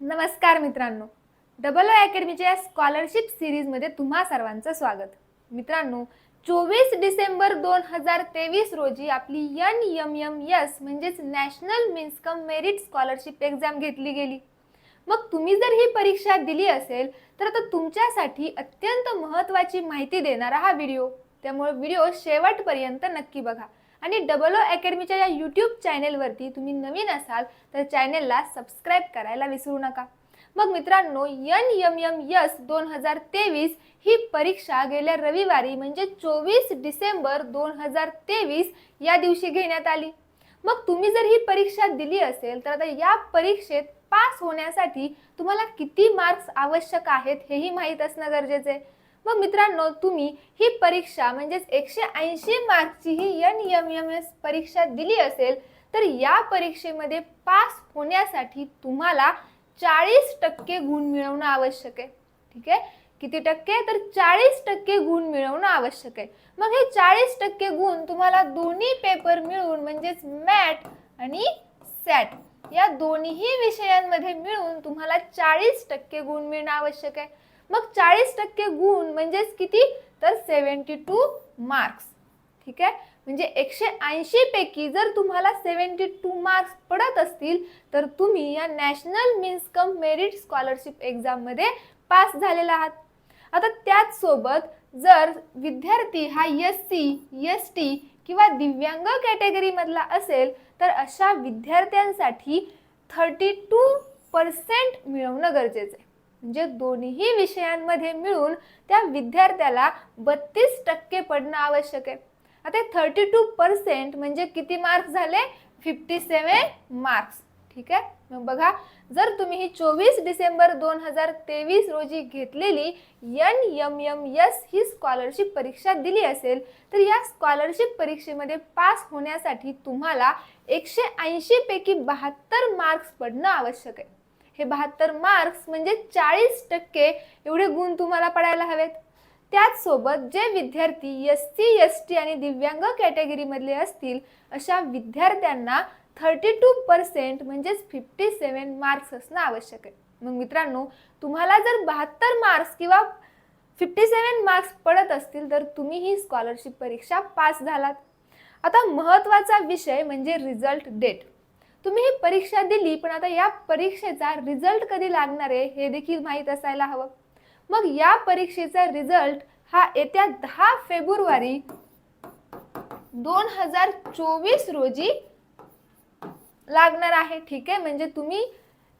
नमस्कार मित्रांनो. Double O अकॅडमीच्या scholarship सिरीजमध्ये तुम्हा सर्वांचं स्वागत. मित्रांनो चोवीस डिसेंबर दोन हजार तेवीस रोजी आपली यन यम यम यस म्हणजेच national means cum merit scholarship exam घेतली गेली. मग तुम्ही जर ही परीक्षा दिली असेल तर आता तुमच्यासाठी अत्यंत महत्त्वाची माहिती देणारा हा व्हिडिओ. त्यामुळे व्हिडिओ शेवटपर्यंत नक्की बघा. आणि डबल ओ अकॅडमीच्या या यूट्यूब चॅनेलवरती तुम्ही नवीन असाल तर चॅनेलला सबस्क्राईब करायला विसरू नका. मग मित्रांनो यन यम यम यस दोन हजार तेवीस ही परीक्षा गेल्या रविवारी म्हणजे चोवीस डिसेंबर दोन हजार तेवीस या दिवशी घेण्यात आली. मग तुम्ही जर ही परीक्षा दिली असेल तर आता या परीक्षेत पास होण्यासाठी तुम्हाला किती मार्क्स आवश्यक आहेत हेही माहीत असणं गरजेचं आहे. मग मित्रांनो तुम्ही ही परीक्षा म्हणजेच एकशे ऐंशी मार्कची ही एन एम एम एस परीक्षा दिली असेल तर या परीक्षेमध्ये पास होण्यासाठी तुम्हाला चाळीस टक्के गुण मिळवणं आवश्यक आहे. ठीक आहे? किती टक्के? तर चाळीस टक्के गुण मिळवणं आवश्यक आहे. मग हे चाळीस टक्के गुण तुम्हाला दोन्ही पेपर मिळून म्हणजेच मॅट आणि सॅट या दोन्ही विषयांमध्ये मिळून तुम्हाला चाळीस टक्के गुण मिळणं आवश्यक आहे. मग चाळीस टक्के गुण म्हणजेच किती? तर सेव्हन्टी टू मार्क्स. ठीक आहे? म्हणजे एकशे ऐंशी पैकी जर तुम्हाला सेव्हन्टी टू मार्क्स पडत असतील तर तुम्ही या national means cum merit scholarship एक्झाममध्ये पास झालेला आहात. आता त्याच सोबत जर विद्यार्थी हा एस सी एस टी किंवा दिव्यांग कॅटेगरीमधला असेल तर अशा विद्यार्थ्यांसाठी थर्टी टू पर्सेंट मिळवणं गरजेचं आहे. म्हणजे दोन्ही विषयांमध्ये मिळून त्या विद्यार्थ्याला बत्तीस टक्के पडणं आवश्यक आहे. आता थर्टी टू पर्सेंट म्हणजे किती मार्क्स झाले? फिफ्टी सेवन मार्क्स ठीक आहे? मग बघा जर तुम्ही ही चोवीस डिसेंबर दोन हजार तेवीस रोजी घेतलेली एन यम यम यस ही स्कॉलरशिप परीक्षा दिली असेल तर या स्कॉलरशिप परीक्षेमध्ये पास होण्यासाठी तुम्हाला एकशे ऐंशी पैकी बहात्तर मार्क्स पडणं आवश्यक आहे. हे बहात्तर मार्क्स म्हणजे चाळीस टक्के एवढे गुण तुम्हाला पडायला हवेत. त्याचसोबत जे विद्यार्थी एस सी एस टी आणि दिव्यांग कॅटेगरीमधले असतील अशा विद्यार्थ्यांना थर्टी टू पर्सेंट म्हणजेच फिफ्टी सेवन मार्क्स असणं आवश्यक आहे. मग मित्रांनो तुम्हाला जर बहात्तर मार्क्स किंवा फिफ्टी सेवन मार्क्स पडत असतील तर तुम्ही ही स्कॉलरशिप परीक्षा पास झालात. आता महत्त्वाचा विषय म्हणजे रिझल्ट डेट तुम्ही ही परीक्षा दिली पण आता या परीक्षेचा रिझल्ट कधी लागणार आहे हे देखील माहीत असायला हवं. मग या परीक्षेचा रिझल्ट हा येत्या दहा फेब्रुवारी दोन हजार चोवीस रोजी लागणार आहे. ठीक आहे? म्हणजे तुम्ही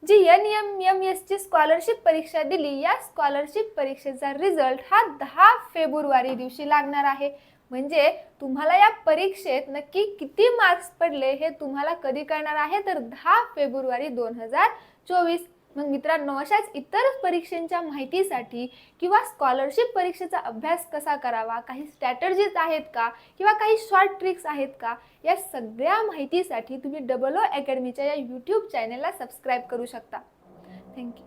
जी एन एम एम एस ची स्कॉलरशिप परीक्षा दिली या स्कॉलरशिप परीक्षेचा रिझल्ट हा दहा फेब्रुवारी दिवशी लागणार आहे. म्हणजे तुम्हाला या परीक्षेत नक्की किती मार्क्स पडले हे तुम्हाला कधी कळणार आहे? तर दहा फेब्रुवारी दोन हजार चोवीस. मग मित्रांनो अशाच इतर परीक्षांच्या माहितीसाठी किंवा स्कॉलरशिप परीक्षेचा अभ्यास कसा करावा? काही स्ट्रॅटर्जीज आहेत का? किंवा काही शॉर्ट ट्रिक्स आहेत का? या सगळ्या माहितीसाठी तुम्ही डबल ओ अकॅडमीच्या या यूट्यूब चॅनलला सबस्क्राईब करू शकता. थँक्यू